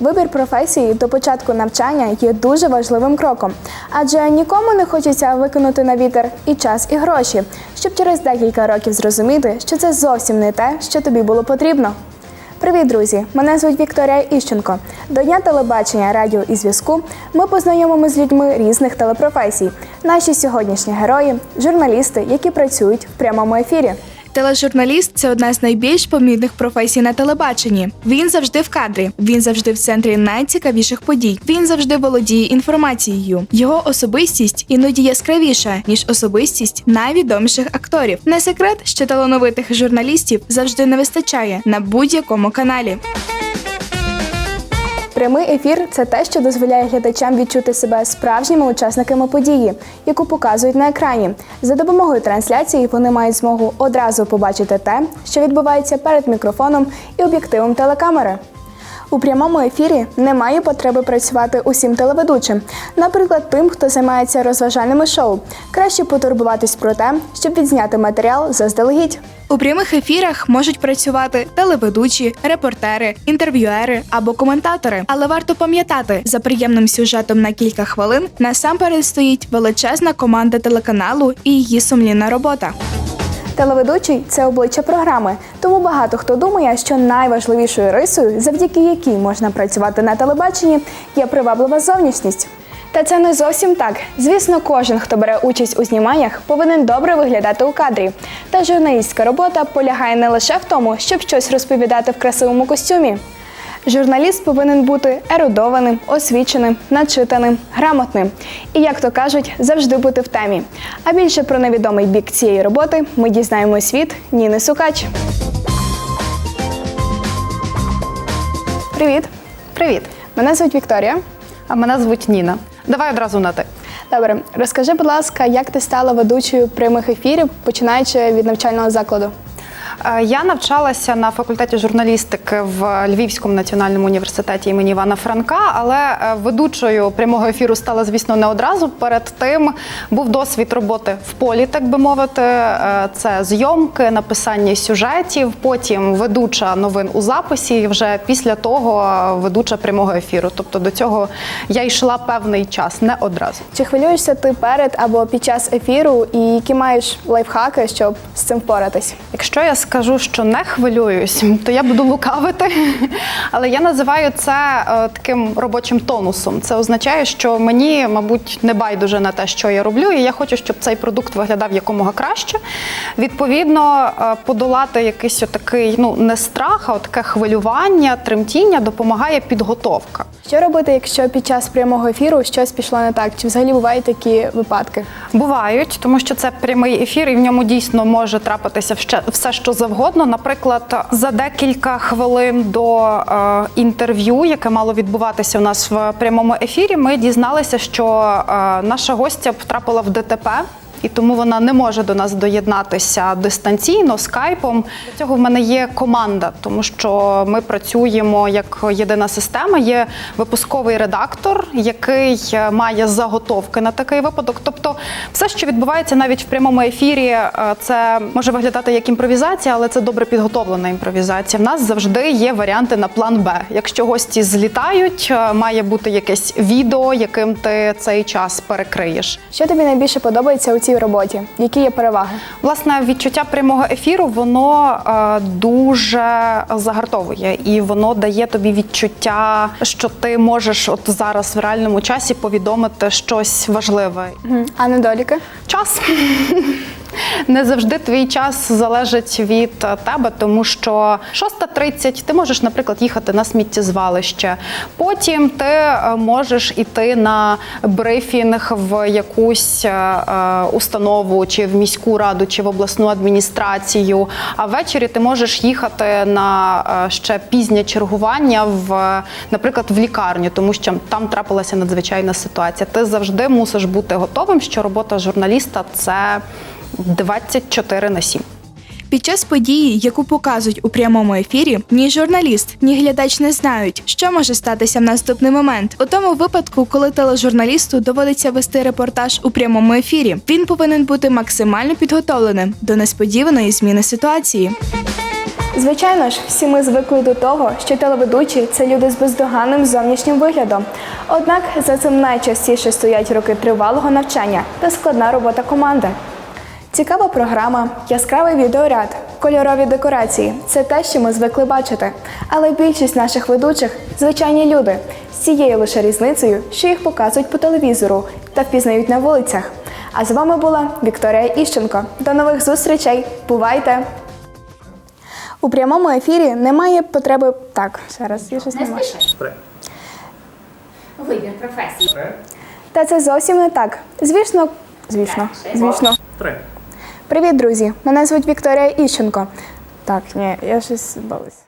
Вибір професії до початку навчання є дуже важливим кроком, адже нікому не хочеться викинути на вітер і час, і гроші, щоб через декілька років зрозуміти, що це зовсім не те, що тобі було потрібно. Привіт, друзі! Мене звуть Вікторія Іщенко. До дня телебачення, радіо і зв'язку ми познайомимо з людьми різних телепрофесій. Наші сьогоднішні герої журналісти, які працюють в прямому ефірі. Тележурналіст це одна з найбільш помітних професій на телебаченні. Він завжди в кадрі, він завжди в центрі найцікавіших подій. Він завжди володіє інформацією. Його особистість іноді яскравіша ніж особистість найвідоміших акторів. Не секрет, що талановитих журналістів завжди не вистачає на будь-якому каналі. Прямий ефір це те, що дозволяє глядачам відчути себе справжніми учасниками події, яку показують на екрані. За допомогою трансляції вони мають змогу одразу побачити те, що відбувається перед мікрофоном і об'єктивом телекамери. У прямому ефірі немає потреби працювати усім телеведучим, наприклад, тим, хто займається розважальними шоу. Краще потурбуватись про те, щоб відзняти матеріал заздалегідь. У прямих ефірах можуть працювати телеведучі, репортери, інтерв'юери або коментатори. Але варто пам'ятати, за приємним сюжетом на кілька хвилин насамперед стоїть величезна команда телеканалу і її сумлінна робота. Телеведучий це обличчя програми, тому багато хто думає, що найважливішою рисою, завдяки якій можна працювати на телебаченні, є приваблива зовнішність. Та це не зовсім так. Звісно, кожен, хто бере участь у зніманнях, повинен добре виглядати у кадрі. Та журналістська робота полягає не лише в тому, щоб щось розповідати в красивому костюмі. Журналіст повинен бути ерудованим, освіченим, начитаним, грамотним і, як то кажуть, завжди бути в темі. А більше про невідомий бік цієї роботи ми дізнаємось від Ніни Сукач. Привіт! Привіт, Мене звуть Вікторія. а мене звуть Ніна. Давай одразу на ти. Добре, розкажи, будь ласка, як ти стала ведучою прямих ефірів, починаючи від навчального закладу? Е, Я навчалася на факультеті журналістики в Львівському національному університеті імені Івана Франка, але е, ведучою прямого ефіру стала, звісно, не одразу. Перед тим був досвід роботи в полі, так би мовити. Е, Це зйомки, написання сюжетів, потім ведуча новин у записі. і Вже після того ведуча прямого ефіру. Тобто до цього я йшла певний час, не одразу. Чи хвилюєшся ти перед або під час ефіру, і які маєш лайфхаки, щоб з цим впоратись? Якщо я скажу, що не хвилююсь, то я буду лукавити. Але я називаю це е, таким робочим тонусом. Це означає, що мені, мабуть, не байдуже на те, що я роблю, і я хочу, щоб цей продукт виглядав якомога краще. Відповідно, е, подолати якийсь отакий, ну не страх, а таке хвилювання, тремтіння допомагає підготовка. Що робити, якщо під час прямого ефіру щось пішло не так? Чи взагалі бувають такі випадки? Бувають, тому що це прямий ефір, і в ньому дійсно може трапитися все, що завгодно. Наприклад, за декілька хвилин до е, інтерв'ю, яке мало відбуватися у нас в прямому ефірі, ми дізналися, що е, наша гостя потрапила в ДТП. І тому вона не може до нас доєднатися дистанційно скайпом. Для цього в мене є команда, тому що ми працюємо як єдина система. Є випусковий редактор, який е, має заготовки на такий випадок. Тобто, все, що відбувається навіть в прямому ефірі, е, це може виглядати як імпровізація, але це добре підготовлена імпровізація. В нас завжди є варіанти на план Б. Якщо гості злітають, е, має бути якесь відео, яким ти цей час перекриєш. Що тобі найбільше подобається у цій роботі? Які є переваги? Власне, відчуття прямого ефіру воно е, дуже загартовує, і воно дає тобі відчуття, що ти можеш от зараз в реальному часі повідомити щось важливе. А недоліки? Час. Не завжди твій час залежить від е, тебе, тому що 6.30 ти можеш, наприклад, їхати на сміттєзвалище. Потім ти е, можеш іти на брифінг в якусь е, установу, чи в міську раду, чи в обласну адміністрацію. А ввечері ти можеш їхати на ще пізнє чергування в, наприклад, в лікарню, тому що там трапилася надзвичайна ситуація. Ти завжди мусиш бути готовим, що робота журналіста це 24 на 7. Під час події, яку показують у прямому ефірі, ні журналіст, ні глядач не знають, що може статися в наступний момент. У тому випадку, коли тележурналісту доводиться вести репортаж у прямому ефірі, він повинен бути максимально підготовленим до несподіваної зміни ситуації. Звичайно ж, всі ми звикли до того, що телеведучі це люди з бездоганним зовнішнім виглядом. Однак за цим найчастіше стоять роки тривалого навчання та складна робота команди. Цікава програма, яскравий відеоряд, кольорові декорації це те, що ми звикли бачити. Але більшість наших ведучих звичайні люди з цією лише різницею, що їх показують по телевізору та впізнають на вулицях. А з вами була Вікторія Іщенко. До нових зустрічей! Бувайте! У прямому ефірі немає потреби. Так, ще раз я щось не можу. Вибір професії. Та це зовсім не так. Звісно, звісно, звісно. Три. Привіт, друзі! Мене звуть Вікторія Іщенко. Так, ні, я щось збалась.